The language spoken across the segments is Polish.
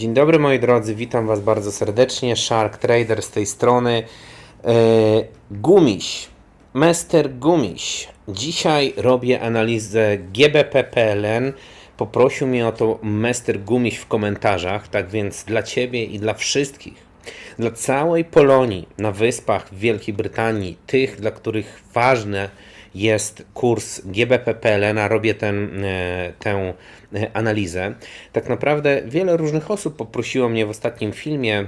Dzień dobry moi drodzy, witam Was bardzo serdecznie. Shark Trader z tej strony. E, Gumiś, Mester Gumiś. Dzisiaj robię analizę GBP PLN. Poprosił mnie o to Mester Gumiś w komentarzach, tak więc dla Ciebie i dla wszystkich, dla całej Polonii na wyspach w Wielkiej Brytanii, tych, dla których ważne jest kurs GBP PLN, robię ten, e, tę e, analizę. Tak naprawdę wiele różnych osób poprosiło mnie w ostatnim filmie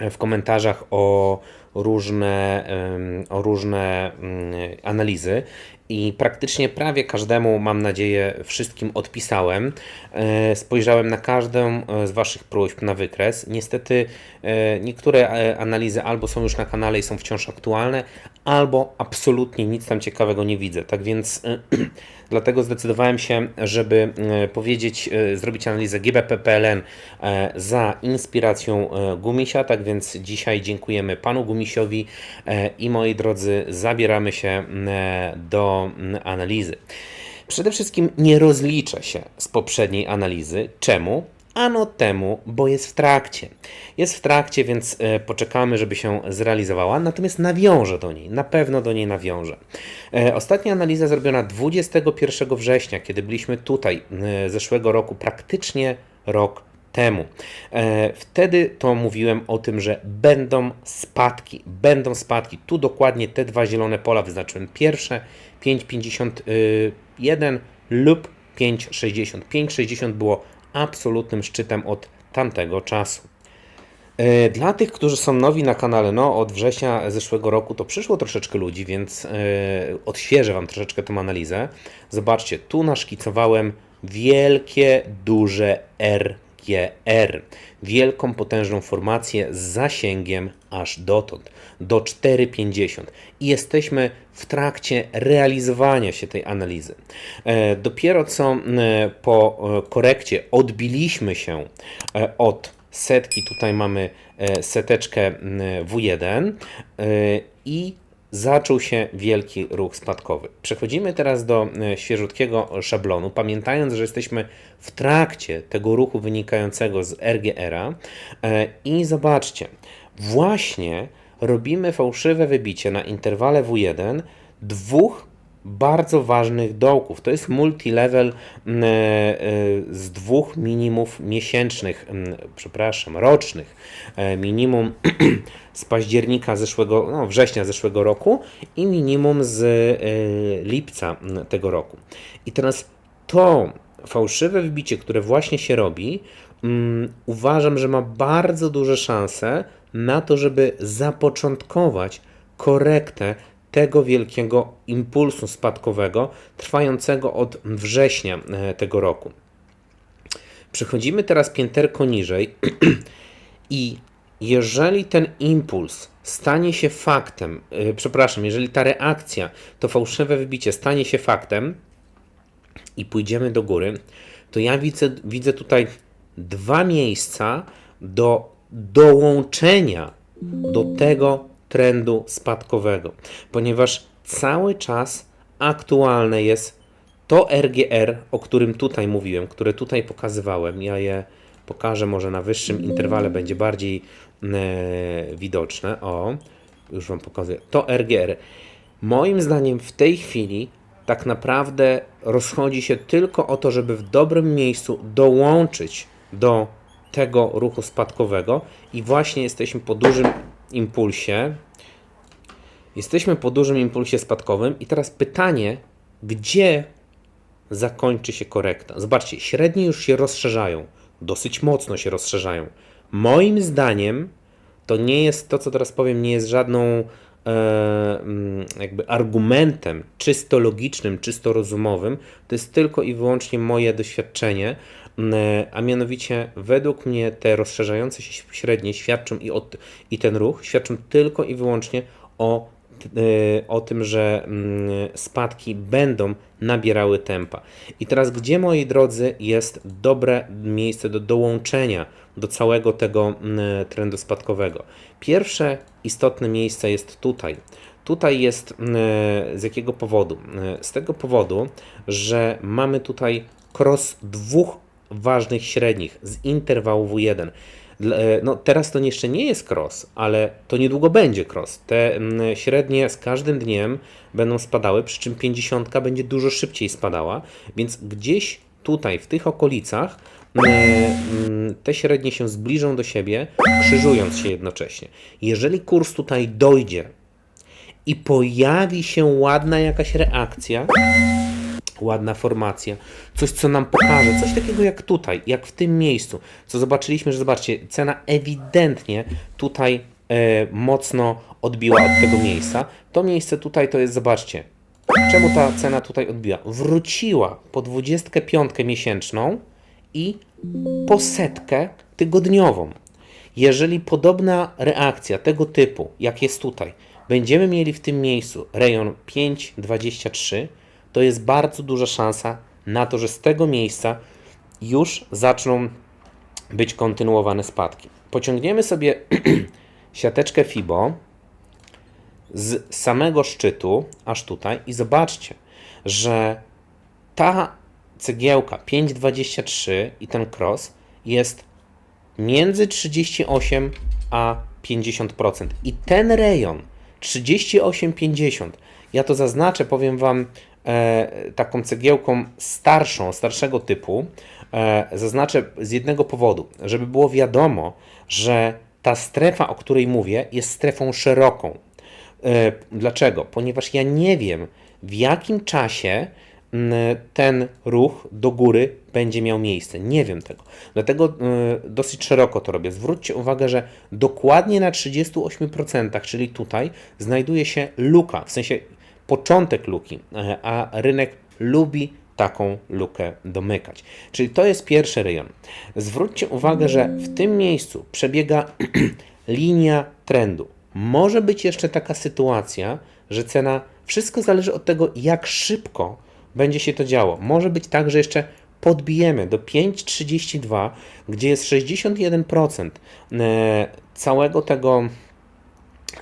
e, w komentarzach o różne, o różne mm, analizy i praktycznie prawie każdemu, mam nadzieję, wszystkim odpisałem. E, Spojrzałem na każdą e, z Waszych próśb na wykres. Niestety e, niektóre analizy albo są już na kanale i są wciąż aktualne, albo absolutnie nic tam ciekawego nie widzę. Tak więc dlatego zdecydowałem się, żeby powiedzieć, zrobić analizę GBP PLN e, za inspiracją Gumisia. Tak więc dzisiaj dziękujemy Panu Gumisiowi i moi drodzy, zabieramy się e, do m, analizy. Przede wszystkim nie rozliczę się z poprzedniej analizy. Czemu? Ano temu, bo jest w trakcie. Jest w trakcie, więc e, poczekamy, żeby się zrealizowała, natomiast nawiążę do niej, na pewno do niej nawiążę. E, Ostatnia analiza zrobiona 21 września, kiedy byliśmy tutaj e, zeszłego roku, praktycznie rok temu. E, Wtedy to mówiłem o tym, że będą spadki, będą spadki. Tu dokładnie te dwa zielone pola wyznaczyłem. Pierwsze 5,51 lub 5,60. 5,60 było absolutnym szczytem od tamtego czasu. E, Dla tych, którzy są nowi na kanale, no od września zeszłego roku to przyszło troszeczkę ludzi, więc e, odświeżę Wam troszeczkę tą analizę. Zobaczcie, tu naszkicowałem wielkie, duże RGR. Wielką, potężną formację z zasięgiem aż dotąd, do 4,50. I jesteśmy w trakcie realizowania się tej analizy. E, Dopiero co po e, korekcie odbiliśmy się e, od setki, tutaj mamy seteczkę m, W1 e, i zaczął się wielki ruch spadkowy. Przechodzimy teraz do e, świeżutkiego szablonu, pamiętając, że jesteśmy w trakcie tego ruchu wynikającego z RGR-a e, i zobaczcie, właśnie robimy fałszywe wybicie na interwale W1 dwóch bardzo ważnych dołków. To jest multilevel mm, e, e, z dwóch minimów miesięcznych, mm, przepraszam, rocznych. E, Minimum z października zeszłego, no września zeszłego roku i minimum z lipca mm, tego roku. I teraz to fałszywe wbicie, które właśnie się robi, uważam, że ma bardzo duże szanse na to, żeby zapoczątkować korektę tego wielkiego impulsu spadkowego trwającego od września e, tego roku. Przechodzimy teraz pięterko niżej i jeżeli ten impuls stanie się faktem, yy, przepraszam, jeżeli ta reakcja, to fałszywe wybicie stanie się faktem i pójdziemy do góry, to ja widzę, widzę tutaj dwa miejsca do dołączenia do tego trendu spadkowego, ponieważ cały czas aktualne jest to RGR, o którym tutaj mówiłem, które tutaj pokazywałem. Ja je pokażę może na wyższym interwale, będzie bardziej e, widoczne. O, już Wam pokazuję. To RGR. Moim zdaniem w tej chwili tak naprawdę rozchodzi się tylko o to, żeby w dobrym miejscu dołączyć do tego ruchu spadkowego i właśnie jesteśmy po dużym impulsie. Jesteśmy po dużym impulsie spadkowym i teraz pytanie, gdzie zakończy się korekta? Zobaczcie, średnie już się rozszerzają, dosyć mocno się rozszerzają. Moim zdaniem to nie jest to, co teraz powiem, nie jest żadną e, mm, jakby argumentem czysto logicznym, czysto rozumowym. To jest tylko i wyłącznie moje doświadczenie, a mianowicie według mnie te rozszerzające się średnie świadczą i, o, i ten ruch świadczą tylko i wyłącznie o e, o tym, że mm, spadki będą nabierały tempa. I teraz, gdzie moi drodzy jest dobre miejsce do dołączenia do całego tego mm, trendu spadkowego? Pierwsze istotne miejsce jest tutaj. Tutaj jest mm, z jakiego powodu? E, Z tego powodu, że mamy tutaj cross dwóch ważnych średnich z interwału W1. Dla- e, No, teraz to jeszcze nie jest cross, ale to niedługo będzie cross. Te mm, średnie z każdym dniem będą spadały, przy czym 50 będzie dużo szybciej spadała, więc gdzieś tutaj, w tych okolicach, mm, te średnie się zbliżą do siebie, krzyżując się jednocześnie. Jeżeli kurs tutaj dojdzie i pojawi się ładna jakaś reakcja, ładna formacja, coś co nam pokaże, coś takiego jak tutaj, jak w tym miejscu, co zobaczyliśmy, że zobaczcie, cena ewidentnie tutaj e, mocno odbiła od tego miejsca. To miejsce tutaj to jest, zobaczcie, czemu ta cena tutaj odbiła? Wróciła po 25 miesięczną i po setkę tygodniową. Jeżeli podobna reakcja tego typu, jak jest tutaj, będziemy mieli w tym miejscu rejon 5,23, to jest bardzo duża szansa na to, że z tego miejsca już zaczną być kontynuowane spadki. Pociągniemy sobie siateczkę FIBO z samego szczytu aż tutaj i zobaczcie, że ta cegiełka 5,23 i ten cross jest między 38 a 50%. I ten rejon 38-50, ja to zaznaczę, powiem Wam taką cegiełką starszą, starszego typu, e, zaznaczę z jednego powodu, żeby było wiadomo, że ta strefa, o której mówię, jest strefą szeroką. E, Dlaczego? Ponieważ ja nie wiem, w jakim czasie ten ruch do góry będzie miał miejsce. Nie wiem tego. Dlatego dosyć szeroko to robię. Zwróćcie uwagę, że dokładnie na 38%, czyli tutaj, znajduje się luka, w sensie początek luki, a rynek lubi taką lukę domykać. Czyli to jest pierwszy rejon. Zwróćcie uwagę, że w tym miejscu przebiega linia trendu. Może być jeszcze taka sytuacja, że cena, wszystko zależy od tego, jak szybko będzie się to działo. Może być tak, że jeszcze podbijemy do 5,32, gdzie jest 61% e, całego tego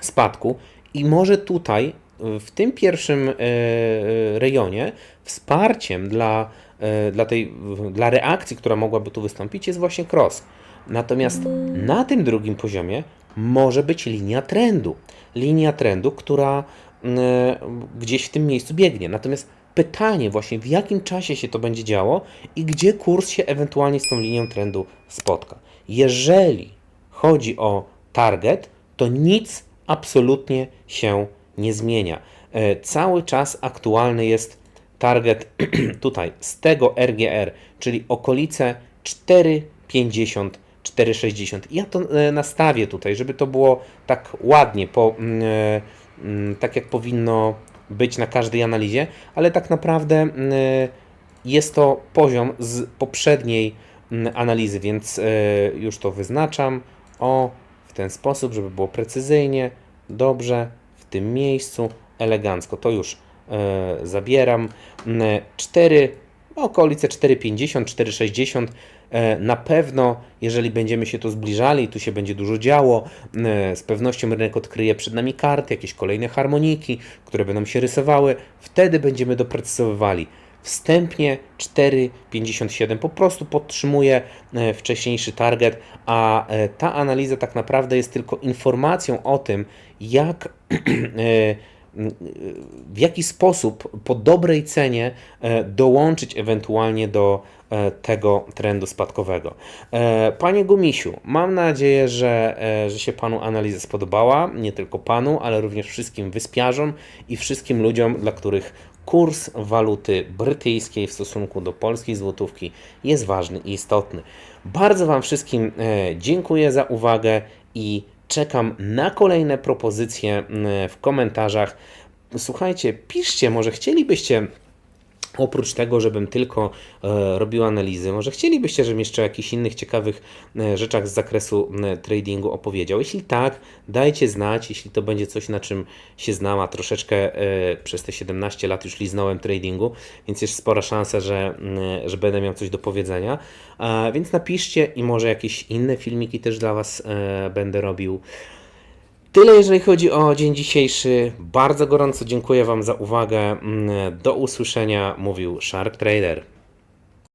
spadku i może tutaj w tym pierwszym e, e, rejonie wsparciem dla, e, dla, tej, dla reakcji, która mogłaby tu wystąpić, jest właśnie cross. Natomiast na tym drugim poziomie może być linia trendu. Linia trendu, która mm, gdzieś w tym miejscu biegnie. Natomiast pytanie właśnie, w jakim czasie się to będzie działo i gdzie kurs się ewentualnie z tą linią trendu spotka. Jeżeli chodzi o target, to nic absolutnie się nie zmienia. E, Cały czas aktualny jest target tutaj z tego RGR, czyli okolice 4,50, 4,60. Ja to e, nastawię tutaj, żeby to było tak ładnie, po, mm, e, mm, tak jak powinno być na każdej analizie, ale tak naprawdę mm, jest to poziom z poprzedniej analizy, więc już to wyznaczam. O, w ten sposób, żeby było precyzyjnie, dobrze, tym miejscu, elegancko. To już e, zabieram. Mm, 4, okolice 4,50, 4,60. E, Na pewno, jeżeli będziemy się tu zbliżali, tu się będzie dużo działo, e, z pewnością rynek odkryje przed nami karty, jakieś kolejne harmoniki, które będą się rysowały, wtedy będziemy doprecyzowywali. Wstępnie 4,57 po prostu podtrzymuje wcześniejszy target, a e, ta analiza tak naprawdę jest tylko informacją o tym, jak e, w jaki sposób po dobrej cenie e, dołączyć ewentualnie do tego trendu spadkowego. Panie Gumisiu, mam nadzieję, że, że się Panu analiza spodobała. Nie tylko Panu, ale również wszystkim wyspiarzom i wszystkim ludziom, dla których kurs waluty brytyjskiej w stosunku do polskiej złotówki jest ważny i istotny. Bardzo Wam wszystkim e, dziękuję za uwagę i czekam na kolejne propozycje mm, w komentarzach. Słuchajcie, piszcie, może chcielibyście Oprócz tego, żebym tylko e, robił analizy, może chcielibyście, żebym jeszcze o jakichś innych ciekawych e, rzeczach z zakresu tradingu opowiedział? Jeśli tak, dajcie znać, jeśli to będzie coś, na czym się znam, a troszeczkę e, przez te 17 lat już liznąłem tradingu, więc jest spora szansa, że, że będę miał coś do powiedzenia. Więc napiszcie i może jakieś inne filmiki też dla Was będę robił. Tyle jeżeli chodzi o dzień dzisiejszy. Bardzo gorąco dziękuję Wam za uwagę. Mm, Do usłyszenia, mówił Shark Trader.